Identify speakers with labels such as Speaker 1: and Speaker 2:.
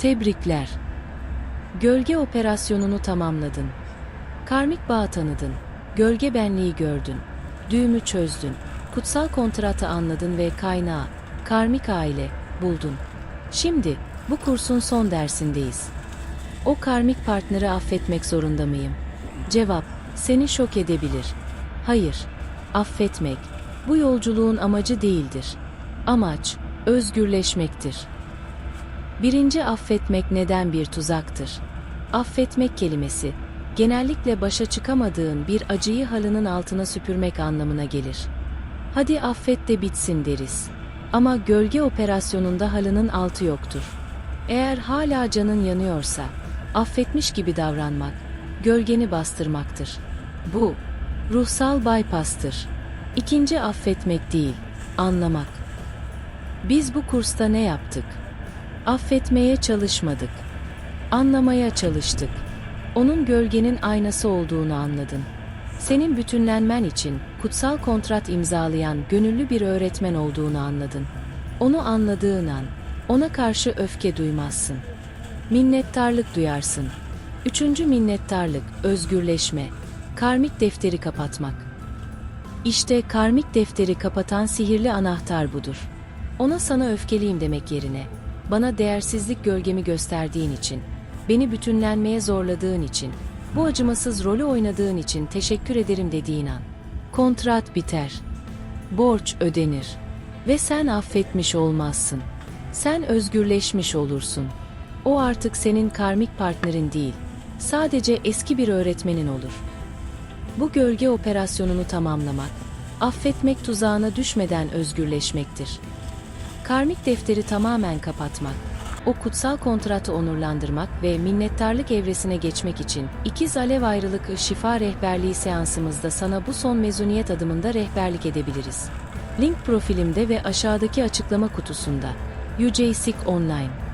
Speaker 1: Tebrikler. Gölge operasyonunu tamamladın. Karmik bağ tanıdın. Gölge benliği gördün. Düğümü çözdün. Kutsal kontratı anladın ve kaynağı, karmik aile, buldun. Şimdi bu kursun son dersindeyiz. O karmik partneri affetmek zorunda mıyım? Cevap, seni şok edebilir. Hayır, affetmek, bu yolculuğun amacı değildir. Amaç, özgürleşmektir. Birinci affetmek neden bir tuzaktır? Affetmek kelimesi, genellikle başa çıkamadığın bir acıyı halının altına süpürmek anlamına gelir. Hadi affet de bitsin deriz. Ama gölge operasyonunda halının altı yoktur. Eğer hala canın yanıyorsa, affetmiş gibi davranmak, gölgeni bastırmaktır. Bu, ruhsal bypass'tır. İkinci affetmek değil, anlamak. Biz bu kursta ne yaptık? Affetmeye çalışmadık. Anlamaya çalıştık. Onun gölgenin aynası olduğunu anladın. Senin bütünlenmen için kutsal kontrat imzalayan gönüllü bir öğretmen olduğunu anladın. Onu anladığın an ona karşı öfke duymazsın. Minnettarlık duyarsın. Üçüncü minnettarlık, özgürleşme, karmik defteri kapatmak. İşte karmik defteri kapatan sihirli anahtar budur. Ona sana öfkeliyim demek yerine, bana değersizlik gölgemi gösterdiğin için, beni bütünlenmeye zorladığın için, bu acımasız rolü oynadığın için teşekkür ederim dediğin an, kontrat biter, borç ödenir ve sen affetmiş olmazsın. Sen özgürleşmiş olursun. O artık senin karmik partnerin değil, sadece eski bir öğretmenin olur. Bu gölge operasyonunu tamamlamak, affetmek tuzağına düşmeden özgürleşmektir. Karmik defteri tamamen kapatmak, o kutsal kontratı onurlandırmak ve minnettarlık evresine geçmek için ikiz alev ayrılık şifa rehberliği seansımızda sana bu son mezuniyet adımında rehberlik edebiliriz. Link profilimde ve aşağıdaki açıklama kutusunda. UJSIC Online